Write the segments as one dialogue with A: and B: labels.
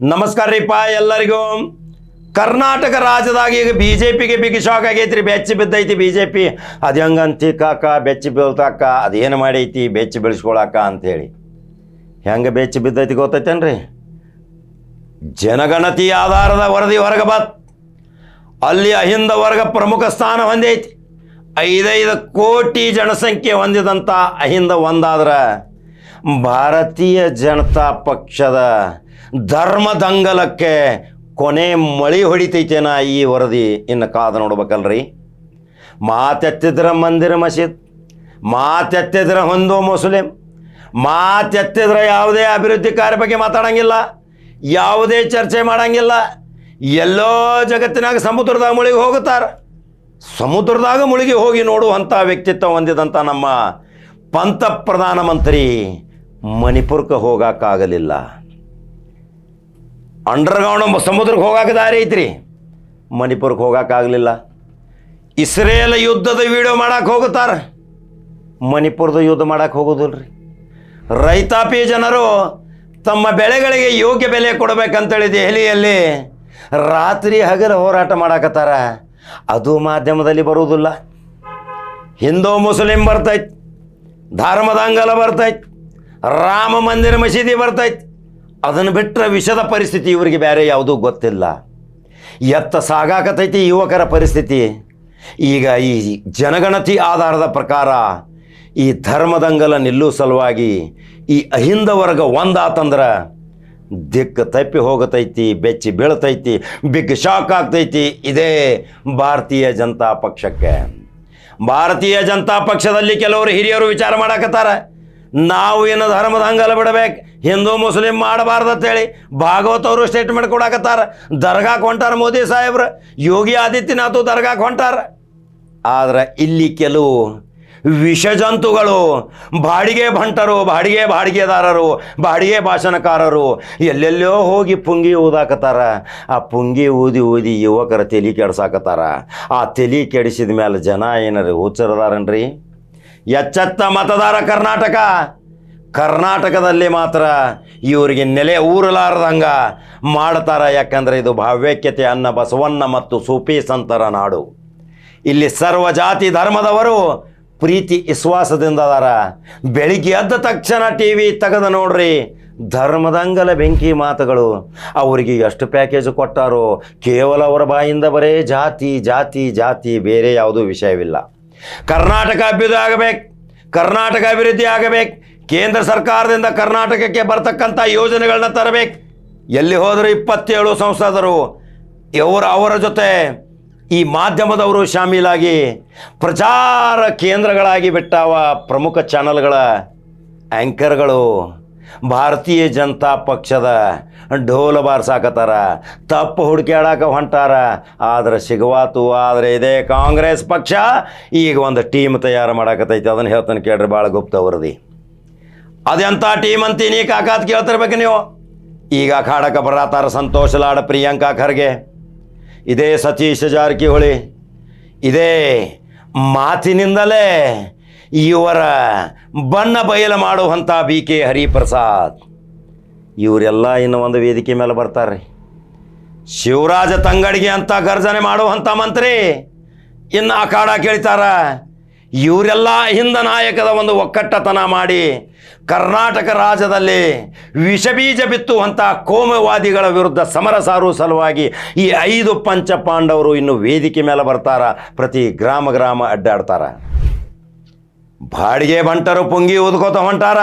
A: ನಮಸ್ಕಾರ ರೀಪ ಎಲ್ಲರಿಗೂ. ಕರ್ನಾಟಕ ರಾಜ್ಯದಾಗ ಈಗ ಬಿ ಜೆ ಪಿಗೆ ಬಿಗ್ ಶಾಕ್ ಆಗೈತ್ರಿ, ಬೆಚ್ಚಿ ಬಿದ್ದೈತಿ ಬಿ ಜೆ ಪಿ ಅದು ಹೆಂಗಂತಿ ಕಾಕ, ಬೆಚ್ಚಿ ಬೀಳ್ತಾಕ ಅದೇನು ಮಾಡೈತಿ, ಬೆಚ್ಚಿ ಬೀಳಿಸ್ಕೊಳಕ ಅಂಥೇಳಿ ಹೆಂಗೆ ಬೆಚ್ಚಿ ಬಿದ್ದೈತಿ ಗೊತ್ತೈತೇನ್ರಿ? ಜನಗಣತಿ ಆಧಾರದ ವರದಿ ಹೊರಗೆ ಬತ್. ಅಲ್ಲಿ ಅಹಿಂದ ವರ್ಗ ಪ್ರಮುಖ ಸ್ಥಾನ ಹೊಂದೈತಿ. ಐದೈದು ಕೋಟಿ ಜನಸಂಖ್ಯೆ ಹೊಂದಿದಂಥ ಅಹಿಂದ ಒಂದಾದ್ರೆ ಭಾರತೀಯ ಜನತಾ ಪಕ್ಷದ ಧರ್ಮ ದಂಗಲಕ್ಕೆ ಕೊನೆ ಮಳಿ ಹೊಡಿತೈತೇನ ಈ ವರದಿ? ಇನ್ನು ಕಾದು ನೋಡ್ಬೇಕಲ್ರಿ. ಮಾತೆತ್ತಿದ್ರೆ ಮಂದಿರ ಮಸೀದ್, ಮಾತೆತ್ತಿದ್ರೆ ಹೊಂದೋ ಮುಸ್ಲಿಂ, ಮಾತೆತ್ತಿದ್ರೆ ಯಾವುದೇ ಅಭಿವೃದ್ಧಿ ಕಾರ್ಯ ಬಗ್ಗೆ ಮಾತಾಡಂಗಿಲ್ಲ, ಯಾವುದೇ ಚರ್ಚೆ ಮಾಡಂಗಿಲ್ಲ, ಎಲ್ಲೋ ಜಗತ್ತಿನಾಗ ಸಮುದ್ರದಾಗ ಮುಳುಗಿ ಹೋಗುತ್ತಾರೆ. ಸಮುದ್ರದಾಗ ಮುಳುಗಿ ಹೋಗಿ ನೋಡುವಂಥ ವ್ಯಕ್ತಿತ್ವ ಹೊಂದಿದಂಥ ನಮ್ಮ ಪಂತ ಪ್ರಧಾನಮಂತ್ರಿ ಮಣಿಪುರಕ್ಕೆ ಹೋಗೋಕ್ಕಾಗಲಿಲ್ಲ ಅಂಡರ್ಗ್ರೌಂಡ್ ಸಮುದ್ರಕ್ಕೆ ಹೋಗಕ್ಕೆ ದಾರಿ ಐತ್ರಿ. ಮಣಿಪುರಕ್ಕೆ ಹೋಗೋಕ್ಕಾಗಲಿಲ್ಲ ಇಸ್ರೇಲ್ ಯುದ್ಧದ ವಿಡಿಯೋ ಮಾಡಕ್ಕೆ ಹೋಗುತ್ತಾರೆ. ಮಣಿಪುರದ ಯುದ್ಧ ಮಾಡಕ್ಕೆ ಹೋಗೋದಿಲ್ರಿ. ರೈತಾಪಿ ಜನರು ತಮ್ಮ ಬೆಳೆಗಳಿಗೆ ಯೋಗ್ಯ ಬೆಲೆ ಕೊಡಬೇಕಂತೇಳಿ ದೆಹಲಿಯಲ್ಲಿ ರಾತ್ರಿ ಹಗಲು ಹೋರಾಟ ಮಾಡಕತ್ತಾರ. ಅದು ಮಾಧ್ಯಮದಲ್ಲಿ ಬರುವುದಿಲ್ಲ. ಹಿಂದೂ, ಮುಸ್ಲಿಂ ಧರ್ಮದ ಅಂಗಲ ಬರ್ತೈತಿ. ರಾಮ ಮಂದಿರ ಮಸೀದಿ ಬರ್ತೈತಿ. ಅದನ್ನು ಬಿಟ್ಟರೆ ವಿಷದ ಪರಿಸ್ಥಿತಿ ಇವರಿಗೆ ಬೇರೆ ಯಾವುದೂ ಗೊತ್ತಿಲ್ಲ. ಎತ್ತ ಸಾಗಾಕತೈತಿ ಯುವಕರ ಪರಿಸ್ಥಿತಿ. ಈಗ ಈ ಜನಗಣತಿ ಆಧಾರದ ಪ್ರಕಾರ ಈ ಧರ್ಮದಂಗಲ ನಿಲ್ಲುವ ಸಲುವಾಗಿ ಈ ಅಹಿಂದ ವರ್ಗ ಒಂದಾತಂದ್ರೆ ದಿಕ್ಕ ತಪ್ಪಿ ಹೋಗತೈತಿ, ಬೆಚ್ಚಿ ಬೀಳ್ತೈತಿ, ಬಿಗ್ ಶಾಕ್ ಆಗ್ತೈತಿ ಇದೇ ಭಾರತೀಯ ಜನತಾ ಪಕ್ಷಕ್ಕೆ. ಭಾರತೀಯ ಜನತಾ ಪಕ್ಷದಲ್ಲಿ ಕೆಲವರು ಹಿರಿಯರು ವಿಚಾರ ಮಾಡಕತ್ತಾರ. ನಾವು ಏನು ಧರ್ಮದ ಹಂಗಲ್ಲ ಬಿಡಬೇಕು. ಹಿಂದೂ, ಮುಸ್ಲಿಂ ಮಾಡಬಾರ್ದು ಅಂತೇಳಿ ಭಾಗವತ್ ಅವರು ಸ್ಟೇಟ್ಮೆಂಟ್ ಕೊಡಕತ್ತಾರ. ದರ್ಗಾಕ್ಕೆ ಹೊಂಟಾರ ಮೋದಿ ಸಾಹೇಬ್ರು. ಯೋಗಿ ಆದಿತ್ಯನಾಥ್ ದರ್ಗಾಕ್ಕೆ ಹೊಂಟಾರ ಆದ್ರೆ ಇಲ್ಲಿ ಕೆಲವು ವಿಷಜಂತುಗಳು ಬಾಡಿಗೆ ಭಂಟರು, ಬಾಡಿಗೆ ಬಾಡಿಗೆದಾರರು, ಬಾಡಿಗೆ ಭಾಷಣಕಾರರು ಎಲ್ಲೆಲ್ಲೋ ಹೋಗಿ ಪುಂಗಿ ಊದಾಕತ್ತಾರ. ಆ ಪುಂಗಿ ಊದಿ ಊದಿ ಯುವಕರ ತಲೆ ಕೆಡ್ಸಾಕತ್ತಾರ. ಆ ತಲೆ ಕೆಡಿಸಿದ ಮೇಲೆ ಜನ ಏನಾರ ಹುಚ್ಚರದಾರನ್ರಿ? ಎಚ್ಚೆತ್ತ ಮತದಾರ ಕರ್ನಾಟಕ. ಕರ್ನಾಟಕದಲ್ಲಿ ಮಾತ್ರ ಇವರಿಗೆ ನೆಲೆ ಊರಲಾರದಂಗ ಮಾಡ್ತಾರ. ಯಾಕಂದರೆ ಇದು ಭಾವ್ಯಕ್ಯತೆ ಅನ್ನ ಬಸವಣ್ಣ ಮತ್ತು ಸೂಫಿ ಸಂತರ ನಾಡು. ಇಲ್ಲಿ ಸರ್ವ ಜಾತಿ ಧರ್ಮದವರು ಪ್ರೀತಿ, ವಿಶ್ವಾಸದಿಂದ ಅದಾರ. ಬೆಳಿಗ್ಗೆ ಎದ್ದ ತಕ್ಷಣ ಟಿ ವಿ ತೆಗೆದು ನೋಡ್ರಿ ಧರ್ಮದಂಗಲ ಬೆಂಕಿ ಮಾತುಗಳು. ಅವರಿಗೆ ಎಷ್ಟು ಪ್ಯಾಕೇಜ್ ಕೊಟ್ಟಾರೋ, ಕೇವಲ ಅವರ ಬಾಯಿಂದ ಬರೇ ಜಾತಿ ಜಾತಿ ಜಾತಿ, ಬೇರೆ ಯಾವುದೂ ವಿಷಯವಿಲ್ಲ. ಕರ್ನಾಟಕ ಅಭ್ಯುದಯ ಆಗಬೇಕು, ಕರ್ನಾಟಕ ಅಭಿವೃದ್ಧಿ ಆಗಬೇಕು, ಕೇಂದ್ರ ಸರ್ಕಾರದಿಂದ ಕರ್ನಾಟಕಕ್ಕೆ ಬರ್ತಕ್ಕಂಥ ಯೋಜನೆಗಳನ್ನ ತರಬೇಕು. ಎಲ್ಲಿ ಹೋದರೂ ಇಪ್ಪತ್ತೇಳು ಸಂಸದರು ಇವರು ಅವರ ಜೊತೆ ಈ ಮಾಧ್ಯಮದವರು ಶಾಮೀಲಾಗಿ ಪ್ರಚಾರ ಕೇಂದ್ರಗಳಾಗಿ ಬಿಟ್ಟಾವ ಪ್ರಮುಖ ಚಾನಲ್ಗಳ ಆ್ಯಂಕರ್ಗಳು ಭಾರತೀಯ ಜನತಾ ಪಕ್ಷದ ಢೋಲ ಬಾರ್ಸಾಕತ್ತಾರ. ತಪ್ಪು ಹುಡುಕ್ಯಾಡಕ ಹೊಂಟಾರ. ಆದ್ರೆ ಸಿಗವಾತು, ಆದರೆ ಇದೇ ಕಾಂಗ್ರೆಸ್ ಪಕ್ಷ. ಈಗ ಒಂದು ಟೀಮ್ ತಯಾರು ಮಾಡಕತ್ತೈತಿ. ಅದನ್ನು ಹೇಳ್ತಾನೆ ಕೇಳ್ರಿ, ಭಾಳ ಗುಪ್ತ ವರದಿ. ಅದೆಂಥ ಟೀಮ್ ಅಂತೀನಿ, ಕಾಕಾತ್ ಕೇಳ್ತಿರ್ಬೇಕು ನೀವು. ಈಗ ಅಖಾಡಕ್ಕೆ ಬರತಾರ ಸಂತೋಷ ಲಾಡ, ಪ್ರಿಯಾಂಕಾ ಖರ್ಗೆ. ಇದೇ ಸತೀಶ್ ಜಾರಕಿಹೊಳಿ. ಇದೇ ಮಾತಿನಿಂದಲೇ ಇವರ ಬಣ್ಣ ಬಯಲು ಮಾಡುವಂಥ ಬಿ ಕೆ ಹರಿಪ್ರಸಾದ್. ಇವರೆಲ್ಲ ಇನ್ನು ಒಂದು ವೇದಿಕೆ ಮೇಲೆ ಬರ್ತಾರೆ. ಶಿವರಾಜ ತಂಗಡಿಗೆ ಅಂತ ಗರ್ಜನೆ ಮಾಡುವಂಥ ಮಂತ್ರಿ. ಇನ್ನು ಅಖಾಡ ಕೇಳ್ತಾರ, ಇವರೆಲ್ಲ ಹಿಂದ ನಾಯಕದ ಒಂದು ಒಕ್ಕಟ್ಟತನ ಮಾಡಿ ಕರ್ನಾಟಕ ರಾಜ್ಯದಲ್ಲಿ ವಿಷಬೀಜ ಬಿತ್ತುವಂಥ ಕೋಮವಾದಿಗಳ ವಿರುದ್ಧ ಸಮರ ಸಾರು ಸಲುವಾಗಿ ಈ ಐದು ಪಂಚ ಪಾಂಡವರು ಇನ್ನು ವೇದಿಕೆ ಮೇಲೆ ಬರ್ತಾರ, ಪ್ರತಿ ಗ್ರಾಮ ಗ್ರಾಮ ಅಡ್ಡಾಡ್ತಾರ. ಬಾಡಿಗೆ ಬಂಟರು ಪುಂಗಿ ಊದ್ಕೋತ ಹೊಂಟಾರ.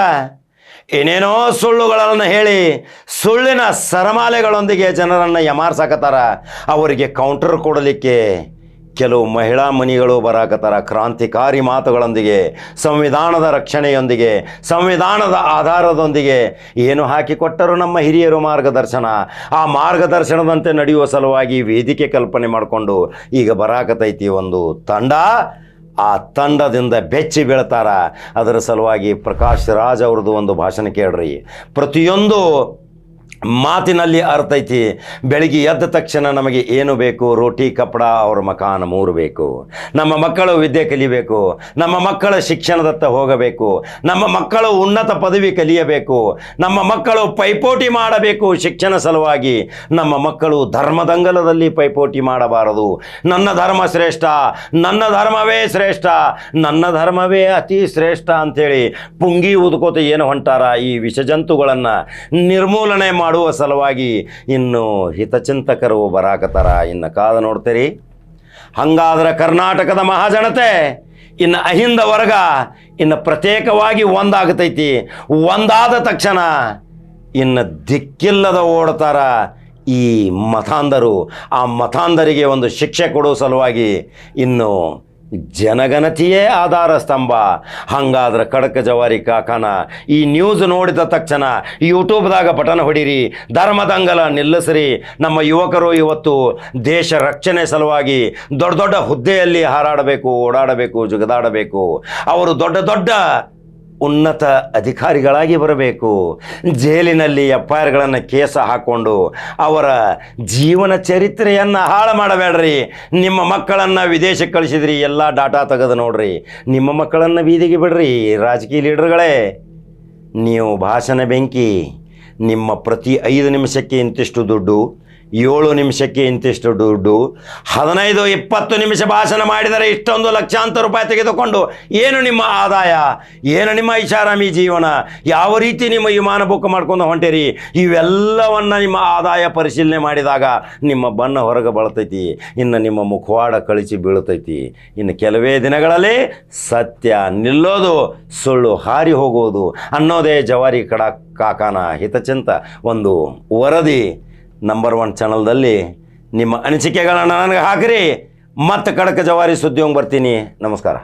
A: ಏನೇನೋ ಸುಳ್ಳುಗಳನ್ನು ಹೇಳಿ ಸುಳ್ಳಿನ ಸರಮಾಲೆಗಳೊಂದಿಗೆ ಜನರನ್ನು ಯಮಾರ್ಸಾಕತ್ತಾರ ಅವರಿಗೆ ಕೌಂಟರ್ ಕೊಡಲಿಕ್ಕೆ ಕೆಲವು ಮಹಿಳಾ ಮನಿಗಳು ಬರಾಕತ್ತಾರ. ಕ್ರಾಂತಿಕಾರಿ ಮಾತುಗಳೊಂದಿಗೆ, ಸಂವಿಧಾನದ ರಕ್ಷಣೆಯೊಂದಿಗೆ, ಸಂವಿಧಾನದ ಆಧಾರದೊಂದಿಗೆ ಏನು ಹಾಕಿಕೊಟ್ಟರು ನಮ್ಮ ಹಿರಿಯರು ಮಾರ್ಗದರ್ಶನ. ಆ ಮಾರ್ಗದರ್ಶನದಂತೆ ನಡೆಯುವ ಸಲುವಾಗಿ ವೇದಿಕೆ ಕಲ್ಪನೆ ಮಾಡಿಕೊಂಡು ಈಗ ಬರಾಕತೈತಿ ಒಂದು ತಂಡ. ಆ ತಂಡದಿಂದ ಬೆಚ್ಚಿ ಬೀಳ್ತಾರ. ಅದರ ಸಲುವಾಗಿ ಪ್ರಕಾಶ್ ರಾಜ್ ಅವ್ರದ್ದು ಒಂದು ಭಾಷಣ ಕೇಳ್ರಿ. ಪ್ರತಿಯೊಂದು ಮಾತಿನಲ್ಲಿ ಅರ್ಥ ಐತಿ. ಬೆಳಿಗ್ಗೆ ಎದ್ದ ತಕ್ಷಣ ನಮಗೆ ಏನು ಬೇಕು? ರೋಟಿ, ಕಪ್ಪಡ, ಅವ್ರ ಮಕಾನ ಮೂರು ಬೇಕು. ನಮ್ಮ ಮಕ್ಕಳು ವಿದ್ಯೆ ಕಲಿಬೇಕು. ನಮ್ಮ ಮಕ್ಕಳ ಶಿಕ್ಷಣದತ್ತ ಹೋಗಬೇಕು. ನಮ್ಮ ಮಕ್ಕಳು ಉನ್ನತ ಪದವಿ ಕಲಿಯಬೇಕು. ನಮ್ಮ ಮಕ್ಕಳು ಪೈಪೋಟಿ ಮಾಡಬೇಕು ಶಿಕ್ಷಣ ಸಲುವಾಗಿ. ನಮ್ಮ ಮಕ್ಕಳು ಧರ್ಮದಂಗಲದಲ್ಲಿ ಪೈಪೋಟಿ ಮಾಡಬಾರದು. ನನ್ನ ಧರ್ಮ ಶ್ರೇಷ್ಠ, ನನ್ನ ಧರ್ಮವೇ ಶ್ರೇಷ್ಠ, ನನ್ನ ಧರ್ಮವೇ ಅತಿ ಶ್ರೇಷ್ಠ ಅಂಥೇಳಿ ಪುಂಗಿ ಉದ್ಕೋತ ಏನು ಹೊಂಟಾರ ಈ ವಿಷಜಂತುಗಳನ್ನು ನಿರ್ಮೂಲನೆ ಮಾಡುವ ಸಲುವಾಗಿ ಇನ್ನು ಹಿತಚಿಂತಕರು ಬರಾಕತ್ತಾರ. ಇನ್ನು ಕಾದ ನೋಡ್ತೀರಿ. ಹಂಗಾದ್ರೆ ಕರ್ನಾಟಕದ ಮಹಾಜನತೆ ಇನ್ನು ಅಹಿಂದ ವರ್ಗ ಇನ್ನು ಪ್ರತ್ಯೇಕವಾಗಿ ಒಂದಾಗತೈತಿ. ಒಂದಾದ ತಕ್ಷಣ ಇನ್ನು ದಿಕ್ಕಿಲ್ಲದ ಓಡ್ತಾರ ಈ ಮತಾಂಧರು. ಆ ಮತಾಂಧರಿಗೆ ಒಂದು ಶಿಕ್ಷೆ ಕೊಡೋ ಸಲುವಾಗಿ ಇನ್ನು ಜನಗಣತಿಯೇ ಆಧಾರ ಸ್ತಂಭ. ಹಂಗಾದ್ರೆ ಕಡಕ ಜವಾರಿ ಕಾಕನ, ಈ ನ್ಯೂಸ್ ನೋಡಿದ ತಕ್ಷಣ ಯೂಟ್ಯೂಬ್ದಾಗ ಬಟನ್ ಹೊಡೀರಿ, ಧರ್ಮದಂಗಲ ನಿಲ್ಲಿಸ್ರಿ. ನಮ್ಮ ಯುವಕರು ಇವತ್ತು ದೇಶ ರಕ್ಷಣೆ ಸಲುವಾಗಿ ದೊಡ್ಡ ದೊಡ್ಡ ಹುದ್ದೆಯಲ್ಲಿ ಹಾರಾಡಬೇಕು, ಓಡಾಡಬೇಕು, ಜುಗದಾಡಬೇಕು. ಅವರು ದೊಡ್ಡ ದೊಡ್ಡ ಉನ್ನತ ಅಧಿಕಾರಿಗಳಾಗಿ ಬರಬೇಕು. ಜೈಲಿನಲ್ಲಿ ಎಫ್ ಐ ಆರ್ಗಳನ್ನು ಕೇಸ ಹಾಕ್ಕೊಂಡು ಅವರ ಜೀವನ ಚರಿತ್ರೆಯನ್ನು ಹಾಳು ಮಾಡಬೇಡ್ರಿ. ನಿಮ್ಮ ಮಕ್ಕಳನ್ನು ವಿದೇಶಕ್ಕೆ ಕಳಿಸಿದ್ರಿ, ಎಲ್ಲ ಡಾಟಾ ತೆಗೆದು ನೋಡ್ರಿ. ನಿಮ್ಮ ಮಕ್ಕಳನ್ನು ಬೀದಿಗೆ ಬಿಡ್ರಿ. ರಾಜಕೀಯ ಲೀಡರ್ಗಳೇ, ನೀವು ಭಾಷಣ ಬೆಂಕಿ, ನಿಮ್ಮ ಪ್ರತಿ ಐದು ನಿಮಿಷಕ್ಕೆ ಇಂತಿಷ್ಟು ದುಡ್ಡು ಏಳು ನಿಮಿಷಕ್ಕೆ ಇಂತಿಷ್ಟು ದುಡ್ಡು, ಹದಿನೈದು, ಇಪ್ಪತ್ತು ನಿಮಿಷ ಭಾಷಣ ಮಾಡಿದರೆ ಇಷ್ಟೊಂದು ಲಕ್ಷಾಂತರ ರೂಪಾಯಿ ತೆಗೆದುಕೊಂಡು ಏನು ನಿಮ್ಮ ಆದಾಯ? ಏನು ನಿಮ್ಮ ಐಷಾರಾಮಿ ಜೀವನ? ಯಾವ ರೀತಿ ನಿಮ್ಮ ವಿಮಾನ ಬುಕ್ ಮಾಡ್ಕೊಂಡು ಹೊಂಟಿರಿ? ಇವೆಲ್ಲವನ್ನು ನಿಮ್ಮ ಆದಾಯ ಪರಿಶೀಲನೆ ಮಾಡಿದಾಗ ನಿಮ್ಮ ಬಣ್ಣ ಹೊರಗೆ ಬಳತೈತಿ, ಇನ್ನು ನಿಮ್ಮ ಮುಖವಾಡ ಕಳಿಸಿ ಬೀಳ್ತೈತಿ. ಇನ್ನು ಕೆಲವೇ ದಿನಗಳಲ್ಲಿ ಸತ್ಯ ನಿಲ್ಲೋದು, ಸುಳ್ಳು ಹಾರಿ ಹೋಗೋದು ಅನ್ನೋದೇ ಜವಾರಿ ಕಡ ಕಾಕಾನ ಹಿತಚಿಂತ. ಒಂದು ವರದಿ. ನಂಬರ್ ಒನ್ ಚಾನಲ್ದಲ್ಲಿ ನಿಮ್ಮ ಅನಿಸಿಕೆಗಳನ್ನು ನನಗೆ ಹಾಕಿರಿ. ಮತ್ತೆ ಕಡಕ ಜವಾರಿ ಸುದ್ದಿ ಬರ್ತೀನಿ. ನಮಸ್ಕಾರ.